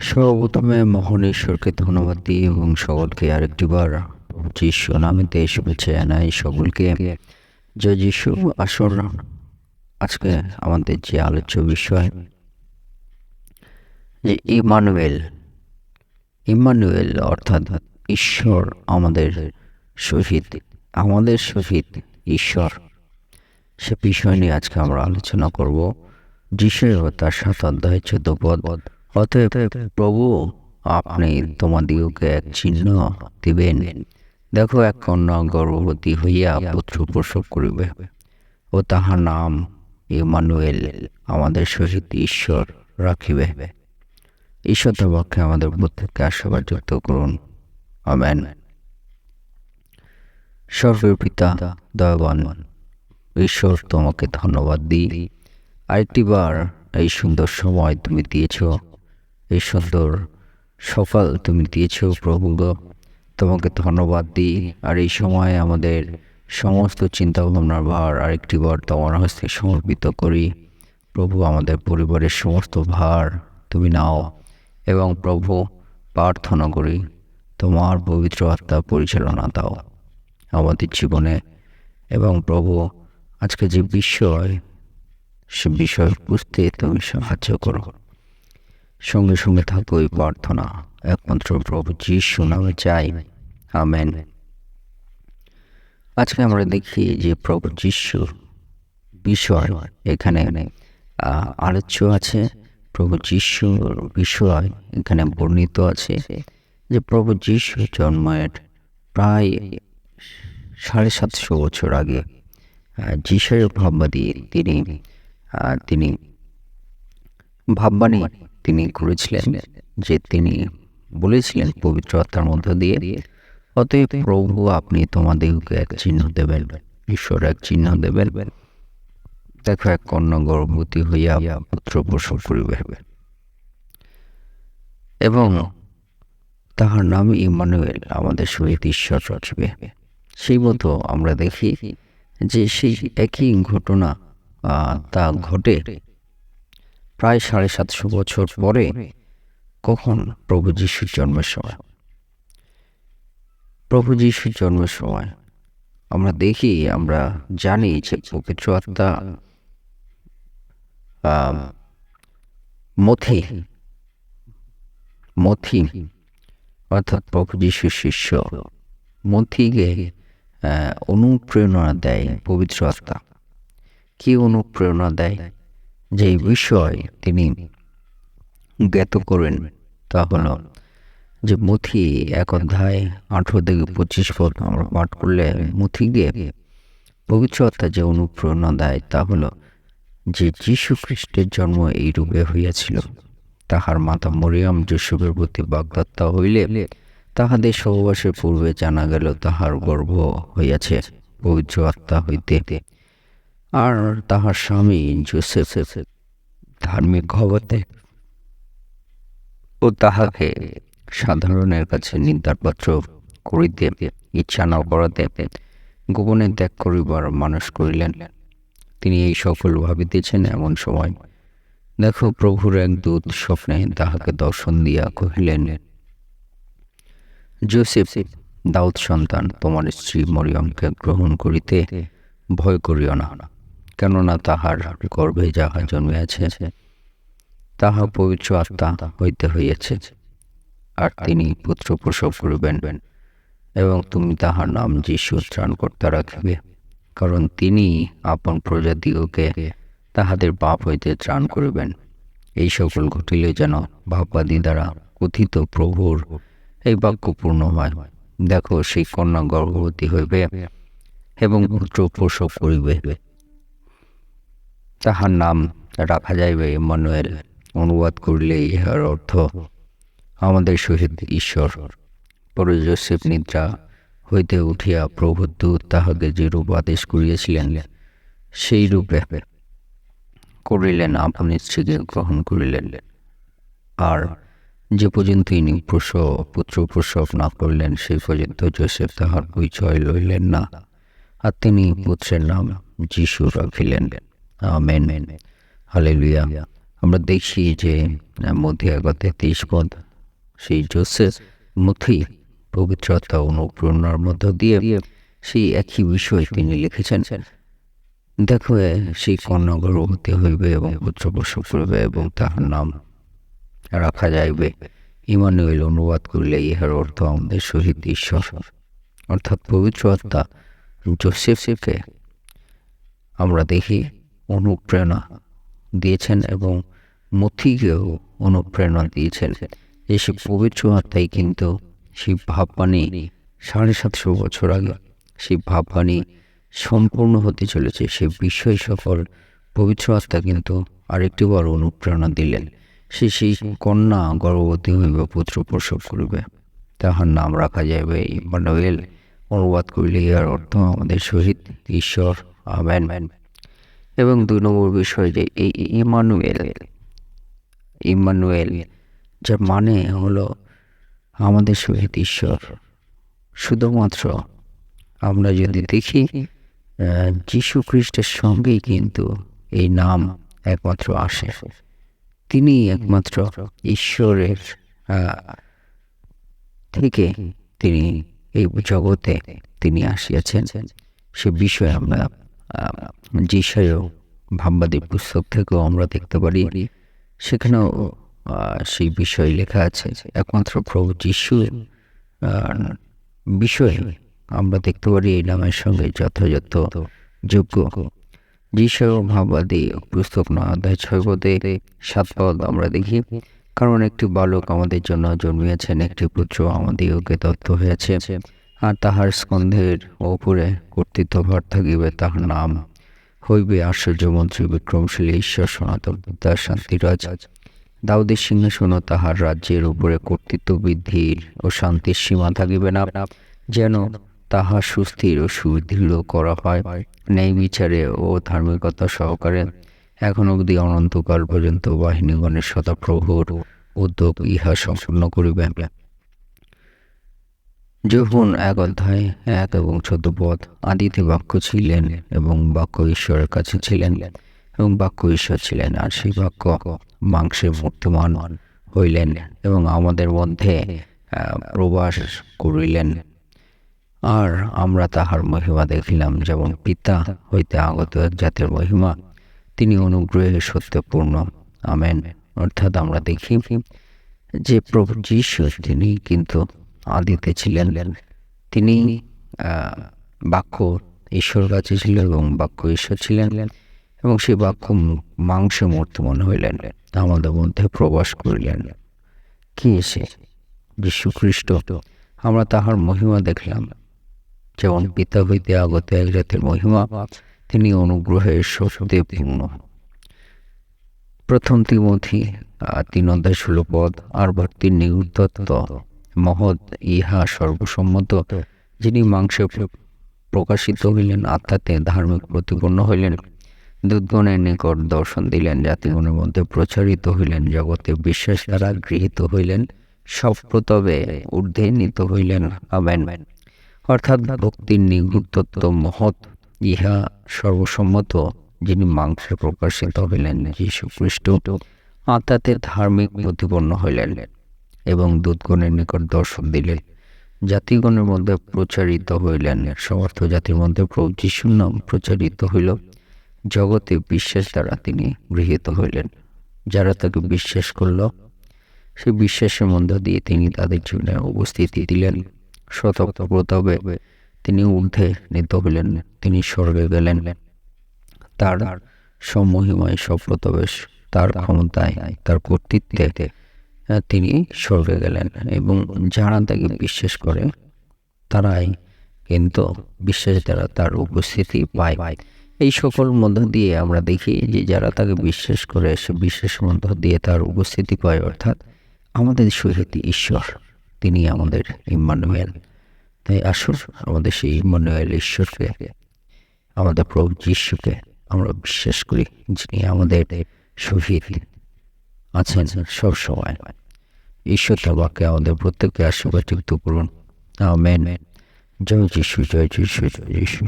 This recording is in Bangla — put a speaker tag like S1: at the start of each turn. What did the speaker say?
S1: সর্বপ্রথমে মহান ঈশ্বরকে ধন্যবাদ দিই এবং সকলকে আরেকটিবার যিশু নামেতে শুভেচ্ছা জানাই সকলকে। জয় যিশু আসর আজকে আমাদের যে আলোচ্য বিষয় যে ইমানুয়েল ইমানুয়েল অর্থাৎ ঈশ্বর আমাদের সহিত আমাদের সহিত ঈশ্বর। সে বিষয় নিয়ে আজকে আমরা আলোচনা করব। যিশু তার সাত অধ্যায় চোদ্দ পদ। অতএব প্রভু, আপনি তোমাদিওকে এক চিহ্ন দিবেন। দেখো এক কন্যা গর্ভবতী হইয়া পুত্র প্রসব করিবে ও তাহার নাম ইমানুয়েল, আমাদের সহিত ঈশ্বর রাখিবে। ঈশ্বর পক্ষে আমাদের প্রত্যেককে আশীর্বাদ যুক্ত করুন। আমেন। সর্বের পিতা, দয়াবান, ঈশ্বর তোমাকে ধন্যবাদ দিই। আরেকটিবার এই সুন্দর সময় তুমি দিয়েছ। এই সুন্দর সকাল তুমি দিয়েছ প্রভু তোমাকে ধন্যবাদ দিই। আর এই সময় আমাদের সমস্ত চিন্তা ভাবনার ভার আরেকটি বার তোমার হস্তে সমর্পিত করি। প্রভু, আমাদের পরিবারের সমস্ত ভার তুমি নাও এবং প্রভু, প্রার্থনা করি, তোমার পবিত্র আত্মা পরিচালনা দাও আমাদের জীবনে। এবং প্রভু, আজকে যে বিষয়, সে বিষয় বুঝতে তুমি সাহায্য করো। সঙ্গে সঙ্গে থাকো ওই প্রার্থনা। একমাত্র প্রভু যিশু নামে চাই। আমেন। আজকে আমরা দেখি যে প্রভু যিশুর বিষয় এখানে আলোচ্য আছে। প্রভু যিশুর বিষয় এখানে বর্ণিত আছে যে প্রভু যিশু জন্মের প্রায় সাড়ে সাতশো বছর আগে আহ, যিশয়ের ভাববাদী তিনি তিনি ভাববাণী তিনি করেছিলেন যে তিনি বলেছিলেন পবিত্র আত্মার মধ্য দিয়ে, অতএব প্রভু, আপনি তোমাদেরকে এক চিহ্ন দেবেন, ঈশ্বর এক চিহ্ন দেবেন। দেখো, এক কন্যা গর্ভবতী হইয়া পুত্র প্রসব করিবে। এবং তাহার নাম ইমানুয়েল, আমাদের সহিত ঈশ্বর রচবে। সেই মতো আমরা দেখি যে সেই একই ঘটনা তা ঘটে প্রায় সাড়ে সাতশো বছর পরে কখন প্রভু যিশুর জন্মের সময়? প্রভু যিশুর জন্মের সময়। আমরা দেখি, আমরা জানি যে পবিত্র আত্মা মথি মথি অর্থাৎ প্রভু যিশুর শিষ্য মথিকে অনুপ্রেরণা দেয় পবিত্র আত্মা। কি অনুপ্রেরণা দেয়? যে বিষয় তিনি জ্ঞাত করেন, তা হল যে মুথি এক অধ্যায় আঠেরো থেকে পঁচিশ পদ আমরা পাঠ করলে মথিকে পবিত্র আত্মা যে অনুপ্রেরণা দেয়, তা হলো যে যীশু খ্রিস্টের জন্ম এই রূপে হইয়াছিল। তাহার মাতা মরিয়াম যশুবের প্রতি বাগদত্তা হইলে তাহাদের সহবাসের পূর্বে জানা গেল তাহার গর্ভ হইয়াছে, পবিত্র আত্মা হইতে। আর তাহার স্বামী জোসেফ ধার্মিক হওয়াতে ও তাহাকে সাধারণের কাছে নিন্দার পাত্র করিতে ইচ্ছা না করাতে গোপনে ত্যাগ করিবার মানুষ করিলেন। তিনি এই সকল ভাবিতেছেন এমন সময়, দেখো প্রভুর এক দূত স্বপ্নে তাহাকে দর্শন দিয়া কহিলেন, জোসেফ, দাউদ সন্তান, তোমার স্ত্রী মরিয়মকে গ্রহণ করিতে ভয় করিও না। কেননা তাহার গর্ভে যাহা জন্মিয়াছে, তাহা পবিত্র আত্মা হইতে হইয়াছে। আর তিনি পুত্র প্রসব করিবেন এবং তুমি তাহার নাম যিশু ত্রাণকর্তা রাখিবে, কারণ তিনি আপন প্রজাতিকে তাহাদের পাপ হইতে ত্রাণ করিবেন। এই সকল ঘটিলে যেন ভাববাদী দ্বারা কথিত প্রভুর এই বাক্য পূর্ণ হয়। দেখো সেই কন্যা গর্ভবতী হইবে এবং পুত্র প্রসব করিবে। তাহার নাম রাখা যাইবে ইমানুয়েল অনুবাদ করিলে ইহার অর্থ, আমাদের সহিত ঈশ্বর পরে জোসেফ নিদ্রা হইতে উঠিয়া প্রভুর দূত তাহাকে যেরূপ আদেশ করিয়াছিলেন সেই রূপে করিলেন আপনি স্ত্রীকে গ্রহণ করিলেন। আর যে পর্যন্ত ইনি প্রসব, পুত্র প্রসব না করলেন, সেই পর্যন্ত জোসেফ তাহার পরিচয় লইলেন না, আর তিনি পুত্রের নাম যিশু রাখিলেন। আমেন। হালেলুয়া। আমরা দেখি যে আহ, মধ্যে আগতে তেইশ পদ সেই জোসেফ মথি পবিত্রতা অনুপ্রেরণার মধ্য দিয়ে সেই একই বিষয় তিনি লিখেছেন। দেখো সেই কন্যা গর্ভবতী হইবে এবং পুত্র প্রসব করবে এবং তাহার নাম রাখা যাইবে। ইমানুয়েল অনুবাদ করলে ইহার অর্থ আমাদের সহিত ঈশ্বর। অর্থাৎ পবিত্র আত্মা জোসেফকে আমরা দেখি অনুপ্রেরণা দিয়েছেন এবং মথিকেও অনুপ্রেরণা দিয়েছেন। সে পবিত্র আত্মাই কিন্তু সেই ভাববাণী সাড়ে সাতশো বছর আগে সেই ভাববাণী সম্পূর্ণ হতে চলেছে। সে বিষয় সকল পবিত্র আত্মা কিন্তু আরেকটি বড় অনুপ্রেরণা দিলেন। সে সেই কন্যা গর্ভবতী হইবে, পুত্র প্রসব করিবে। তাহার নাম রাখা যাইবে, ইমানুয়েল। অনুবাদ করিলে ইহার অর্থ আমাদের সহিত ঈশ্বর। আমেন। এবং দুই নম্বর বিষয় যে এই ইমানুয়েল ইমানুয়েল যার মানে হলো আমাদের সহিত ঈশ্বর। শুধুমাত্র আমরা যদি দেখি যীশু খ্রিস্টের সঙ্গেই কিন্তু এই নাম একমাত্র আসে। তিনি একমাত্র ঈশ্বরের থেকে তিনি এই জগতে তিনি আসিয়াছেন। সে বিষয়ে আমরা যিশায় ভাববাদীর পুস্তক থেকেও আমরা দেখতে পারি, সেখানেও সেই বিষয় লেখা আছে একমাত্র প্রভু যিশু বিষয়ে আমরা দেখতে পারি এই নামের সঙ্গে যথাযথ যোগ্য। যিশায় ভাববাদী পুস্তক নয়, অধ্যায় ছয় পদে সাত পদ আমরা দেখি, কারণ একটি বালক আমাদের জন্য জন্মিয়েছেন, একটি পুত্র আমাদিগকে দত্ত হয়েছে। আর তাহার স্কন্ধের ওপরে কর্তৃত্বভার থাকিবে তাহার নাম। হইবে আশ্চর্যমন্ত্রী বিক্রমশীলী ঈশ্বর সনাতন পিতা শান্তিরাজ। দাউদের সিংহাসন তাহার রাজ্যের উপরে কর্তৃত্ব বৃদ্ধির ও শান্তির সীমা থাকিবে না। যেন তাহা সুস্থির ও সুদৃঢ় করা হয়। ন্যায় বিচারে ও ধার্মিকতা সহকারে এখন অবধি অনন্তকাল পর্যন্ত বাহিনীগণের সদাপ্রভুর উদ্যোগ ইহা সম্পূর্ণ করিবে যখন এক অধ্যায় এক এবং চোদ্দ পদ আদিতে বাক্য ছিলেন এবং বাক্য ঈশ্বরের কাছে ছিলেন এবং বাক্য ঈশ্বর ছিলেন, আর সেই বাক্য মাংসে মূর্তিমান হইলেন এবং আমাদের মধ্যে প্রবাস করিলেন। আর আমরা তাহার মহিমা দেখিলাম, যেমন পিতা হইতে আগত এক জাতের মহিমা, তিনি অনুগ্রহে সত্যপূর্ণ। আমেন। অর্থাৎ আমরা দেখি যে প্রভু যীশু তিনি কিন্তু আদিতে ছিলেন। তিনি বাক্য ঈশ্বর কাছে ছিল এবং বাক্য ঈশ্বর ছিলেন এবং সেই বাক্য মাংস মূর্তিমন হইলেন। আমাদের মধ্যে প্রবাস করিলেন। কি এসে যীশু খ্রিস্ট। আমরা তাহার মহিমা দেখলাম। যেমন পিতা হইতে আগত এক জাতের মহিমা, তিনি অনুগ্রহের শক্তি প্রথম তিমথি তিন অধ্যায় ষোলো পদ, আর ভক্তির নিগুদ্ধত্ব মহৎ ইহা সর্বসম্মত। যিনি মাংসে প্রকাশিত হইলেন আত্মাতে ধার্মিক প্রতিপন্ন হইলেন দুধগণের নিকট দর্শন দিলেন জাতিগণের মধ্যে প্রচারিত হইলেন জগতে বিশ্বাস দ্বারা গৃহীত হইলেন সব প্রতবে ঊর্ধ্বে নীত হইলেন। আমেন। অর্থাৎ ভক্তির নিগুদ্ধত্ব মহৎ ইহা সর্বসম্মত। যিনি মাংসে প্রকাশিত হইলেন যীশু খ্রিস্ট আত্মাতে ধার্মিক প্রতিপন্ন হইলেন। এবং দূতগণের নিকট দর্শন দিলেন জাতিগণের মধ্যে প্রচারিত হইলেন। সমস্ত জাতির মধ্যে যিশুর নাম প্রচারিত হইল। জগতে বিশ্বাস দ্বারা তিনি গৃহীত হইলেন। যারা তাকে বিশ্বাস করল, সে বিশ্বাসের মধ্য দিয়ে তিনি তাদের জীবনে উপস্থিতি দিলেন। শতপ্ত প্রতাপে তিনি ঊর্ধ্বে নিত হইলেন। তিনি স্বর্গে গেলেন। তার সমহিমায় সপ্রতবে তার ক্ষমতায়, তার কর্তৃত্বে তিনি স্বর্গে গেলেন এবং যারা তাকে বিশ্বাস করে, তারাই কিন্তু বিশ্বাস দ্বারা তার উপস্থিতি পায়। এই সকল মধ্য দিয়ে আমরা দেখি যে যারা তাকে বিশ্বাস করে, সে বিশ্বাসের মধ্য দিয়ে তার উপস্থিতি পায়, অর্থাৎ আমাদের সহিত ঈশ্বর, তিনি আমাদের ইম্মানুয়েল তাই আসুন আমাদের সেই ইম্মানুয়েল ঈশ্বরকে, আমাদের প্রভু যিশুকে আমরা বিশ্বাস করি, যিনি আমাদের শহীদ আছেন সব সময় ঈশ্বর তার আমাদের প্রত্যেককে আশীর্বাদ করুন আমেন। জয় যিশু জয় যিশু জয় যিশু।